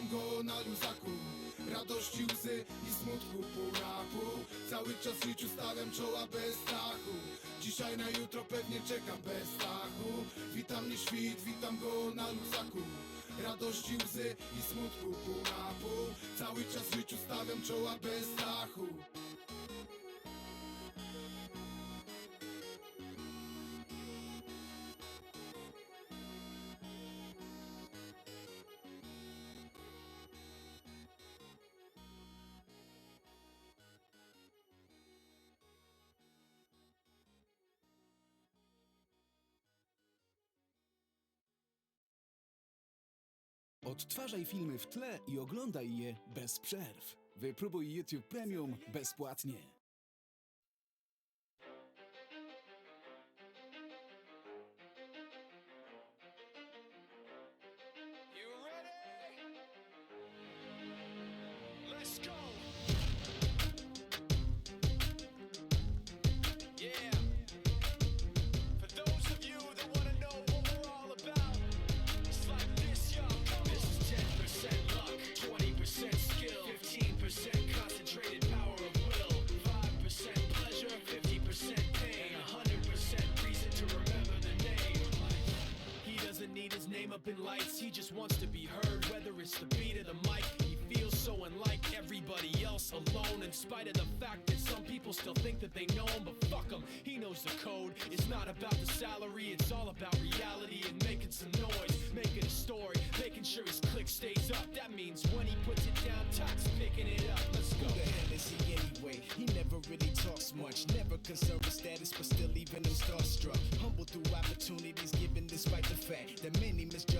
witam go na luzaku. Radości, łzy i smutku pół na pół. Cały czas życiu stawiam czoła bez strachu. Dzisiaj na jutro pewnie czekam bez strachu. Witam mnie świt, witam go na luzaku. Radości, łzy i smutku pół na pół. Cały czas życiu stawiam czoła bez strachu Odtwarzaj filmy w tle i oglądaj je bez przerw. Wypróbuj YouTube Premium bezpłatnie. Name up in lights, he just wants to be heard, whether it's the beat of the mic. He feels so unlike everybody else, alone, in spite of the fact that some people still think that they know him, but fuck him, he knows the code. It's not about the salary, it's all about reality and making some noise, making a story, making sure his click stays up. That means when he puts it down, Tox picking it up. Let's go. Who the hell is he anyway? He never really talks much, never concerned with status, but still leaving him starstruck. Humble through that many misjudge.